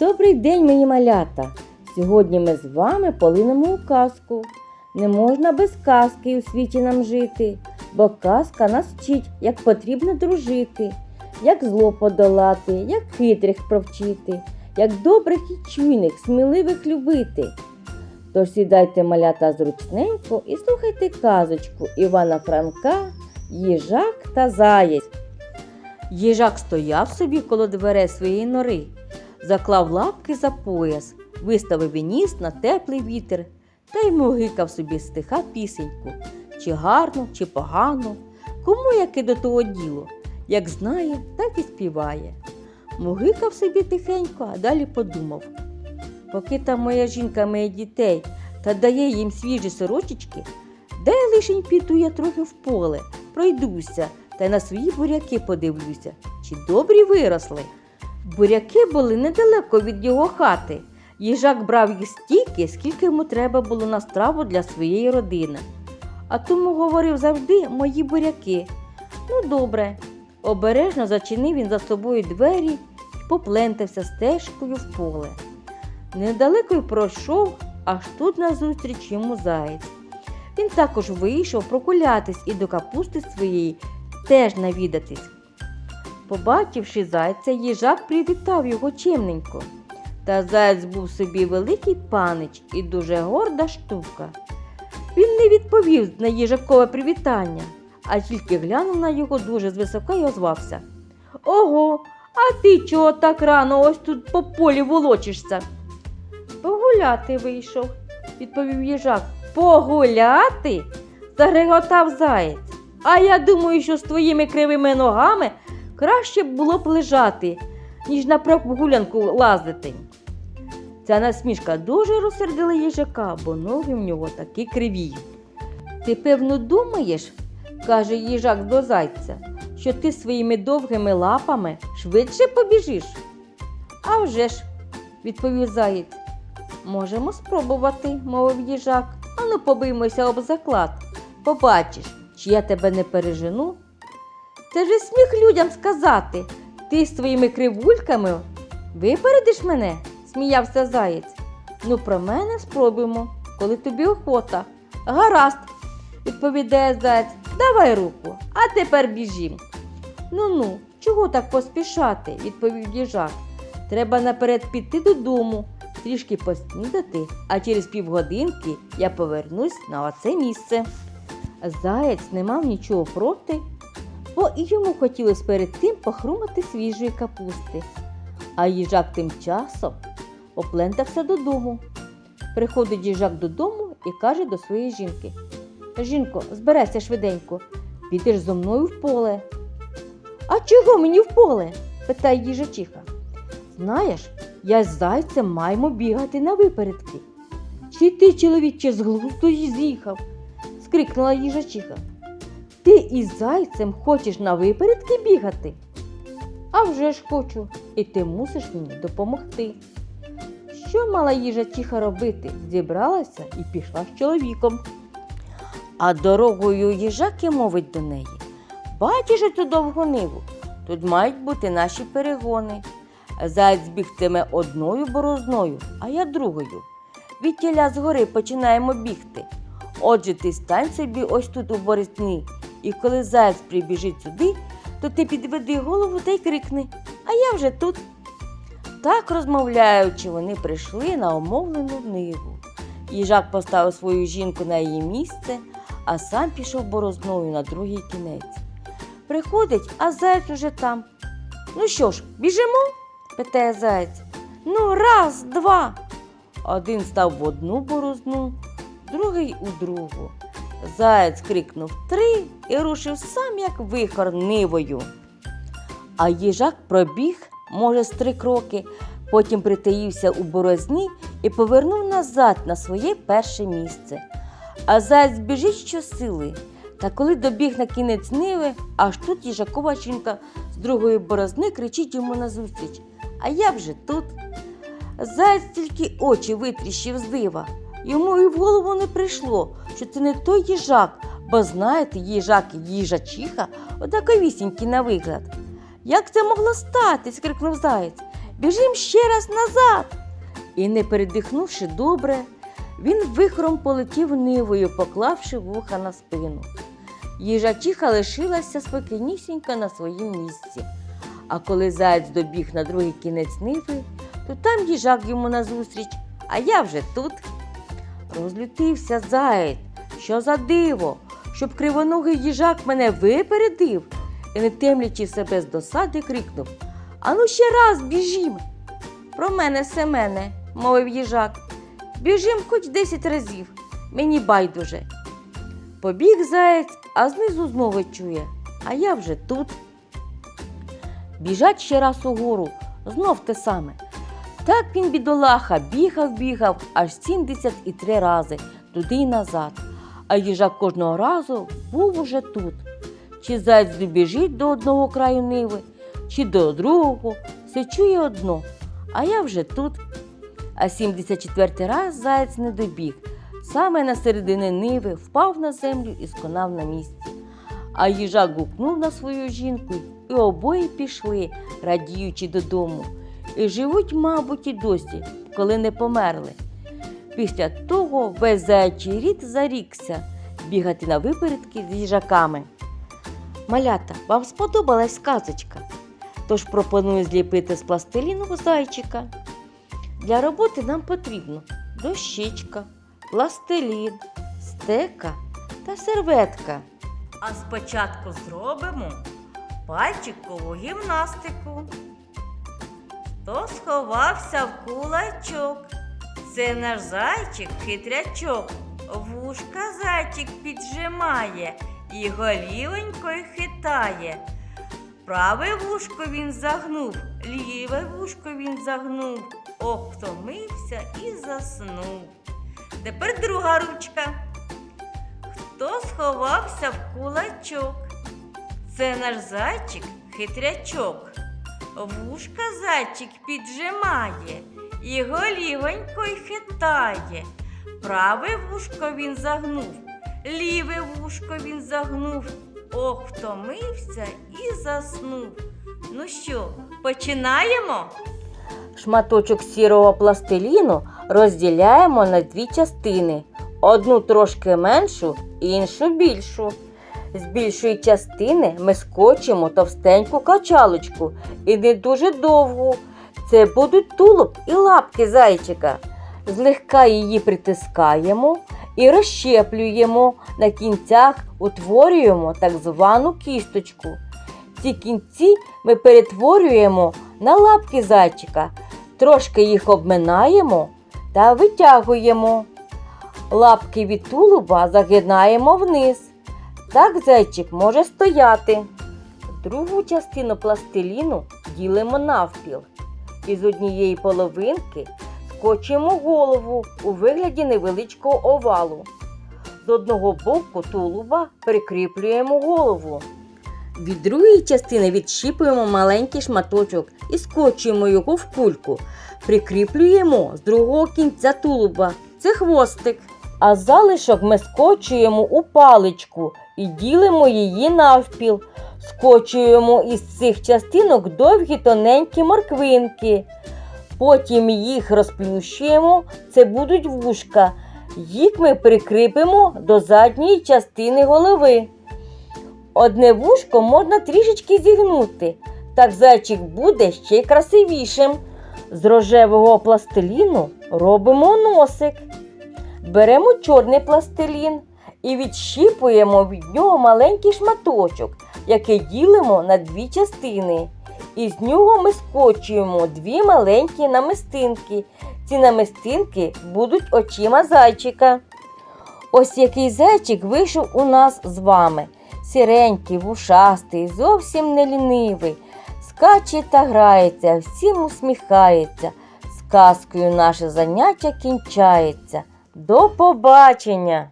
Добрий день, мої малята! Сьогодні ми з вами полинемо у казку. Не можна без казки у світі нам жити, бо казка нас вчить, як потрібно дружити, як зло подолати, як хитрих провчити, як добрих і чуйних, сміливих любити. Тож сідайте малята зручненько і слухайте казочку Івана Франка, їжак та заєць. Їжак стояв собі коло дверей своєї нори, заклав лапки за пояс, виставив і ніс на теплий вітер та й мугикав собі стиха пісеньку, чи гарно, чи погано, кому яке до того діло, як знає, так і співає. Мугикав собі тихенько, а далі подумав. Поки там моя жінка має дітей та дає їм свіжі сорочечки, де лишень піду я трохи в поле, пройдуся та на свої буряки подивлюся, чи добрі виросли. Буряки були недалеко від його хати. Їжак брав їх стільки, скільки йому треба було на страву для своєї родини. А тому говорив завжди мої буряки. Ну, добре. Обережно зачинив він за собою двері і поплентався стежкою в поле. Недалеко й пройшов, аж тут назустріч йому заєць. Він також вийшов прогулятись і до капусти своєї теж навідатись. Побачивши зайця, їжак привітав його чимненько. Та заєць був собі великий панич і дуже горда штука. Він не відповів на їжакове привітання, а тільки глянув на його дуже звисока і озвався. Ого, а ти чого так рано ось тут по полі волочишся? Погуляти вийшов, відповів їжак. Погуляти? загреготав заєць. А я думаю, що з твоїми кривими ногами краще б було б лежати, ніж на прогулянку лазити. Ця насмішка дуже розсердила їжака, бо ноги в нього такі криві. Ти, певно, думаєш, каже їжак до зайця, що ти своїми довгими лапами швидше побіжиш? «А вже ж», – відповів заєць. Можемо спробувати, мовив їжак. Ану побиймося об заклад. Побачиш, чи я тебе не пережену. Це ж сміх людям сказати. Ти своїми кривульками випередиш мене, сміявся заєць. Ну, про мене спробуємо, коли тобі охота. Гаразд, відповідає заєць, давай руку, а тепер біжім. Ну ну, чого так поспішати, відповів їжак. Треба наперед піти додому, трішки поснідати, а через півгодинки я повернусь на оце місце. Заєць не мав нічого проти, бо і йому хотілося перед тим похрумати свіжої капусти. А їжак тим часом оплентався додому. Приходить їжак додому і каже до своєї жінки: Жінко, зберися швиденько, підеш зо мною в поле. А чого мені в поле? питає їжачиха. Знаєш, я з зайцем маємо бігати на випередки. Чи ти, чоловіче, з глузду з'їхав? скрикнула їжачиха. Ти із зайцем хочеш на випередки бігати? А вже ж хочу, і ти мусиш мені допомогти. Що мала їжачиха робити? Зібралася і пішла з чоловіком. А дорогою їжаки мовить до неї. Бачиш цю довгу ниву? Тут мають бути наші перегони. Заєць бігтиме одною борозною, а я другою. Від тіля згори починаємо бігти. Отже, ти стань собі ось тут у борозні, і коли заяць прибіжить сюди, то ти підведи голову та й крикни, а я вже тут. Так розмовляючи, вони прийшли на омовлену ниву. Їжак поставив свою жінку на її місце, а сам пішов борозною на другий кінець. Приходить, а заяць уже там. Ну що ж, біжимо? питає заєць. Ну, раз, два. Один став в одну борозну, другий у другу. Заєць крикнув три і рушив сам, як вихор нивою. А їжак пробіг, може, з три кроки, потім притаївся у борозні і повернув назад на своє перше місце. А заєць біжить щосили. Та коли добіг на кінець ниви, аж тут їжакова жінка з другої борозни кричить йому назустріч. А я вже тут. Заєць тільки очі витріщив з дива. Йому і в голову не прийшло, що це не той їжак, бо знаєте, їжак і їжачиха однаковісінькі на вигляд. Як це могло стати? скрикнув заєць. біжим ще раз назад. І, не передихнувши добре, він вихром полетів нивою, поклавши вуха на спину. Їжачиха лишилася спокійнісінько на своїм місці. А коли заєць добіг на другий кінець ниви, то там їжак йому назустріч, а я вже тут. Розлютився заєць, що за диво, щоб кривоногий їжак мене випередив і, не темлячи себе з досади, крикнув Ану ще раз біжім. Про мене Семене, мовив їжак. Біжим хоч десять разів, мені байдуже. Побіг заєць, а знизу знову чує, а я вже тут. Біжать ще раз угору, знов те саме. Так він, бідолаха, бігав, бігав аж 73 рази туди й назад, а їжак кожного разу був уже тут. Чи заяць добіжить до одного краю ниви, чи до другого, все чує одно, а я вже тут. А 74 раз заєць не добіг. Саме на середини ниви впав на землю і сконав на місці. А їжак гукнув на свою жінку, і обоє пішли, радіючи додому. І живуть, мабуть, і досі, коли не померли. Після того весь заячий рід зарікся бігати на випередки з їжаками. Малята, вам сподобалась сказочка? Тож пропоную зліпити з пластиліну зайчика. Для роботи нам потрібно дощечка, пластилін, стека та серветка. А спочатку зробимо пальчикову гімнастику. Хто сховався в кулачок? Це наш зайчик хитрячок. Вушка зайчик піджимає і голівонькою хитає. Праве вушко він загнув, ліве вушко він загнув, ох, і заснув. Тепер друга ручка. Хто сховався в кулачок? Це наш зайчик хитрячок. Вушка зайчик піджимає і голівонькою хитає. Праве вушко він загнув, ліве вушко він загнув. Ох, втомився і заснув. Ну що, починаємо? Шматочок сірого пластиліну розділяємо на дві частини. Одну трошки меншу, іншу більшу. З більшої частини ми скочимо товстеньку качалочку і не дуже довгу. Це будуть тулуб і лапки зайчика. Злегка її притискаємо і розщеплюємо. На кінцях утворюємо так звану кісточку. Ці кінці ми перетворюємо на лапки зайчика, трошки їх обминаємо та витягуємо. Лапки від тулуба загинаємо вниз. Так зайчик може стояти. Другу частину пластиліну ділимо навпіл. Із однієї половинки скочуємо голову у вигляді невеличкого овалу. З одного боку тулуба прикріплюємо голову. Від другої частини відщіпуємо маленький шматочок і скочуємо його в кульку. Прикріплюємо з другого кінця тулуба. Це хвостик. А залишок ми скочуємо у паличку і ділимо її навпіл. Скочуємо із цих частинок довгі тоненькі морквинки. Потім їх розплющуємо, це будуть вушка. Їх ми прикріпимо до задньої частини голови. Одне вушко можна трішечки зігнути, так зайчик буде ще красивішим. З рожевого пластиліну робимо носик. Беремо чорний пластилін і відщіпуємо від нього маленький шматочок, який ділимо на дві частини. І з нього ми скочуємо дві маленькі намистинки. Ці намистинки будуть очима зайчика. Ось який зайчик вийшов у нас з вами. Сіренький, вушастий, зовсім не лінивий. Скаче та грається, всім усміхається. З казкою наше заняття кінчається. До побачення!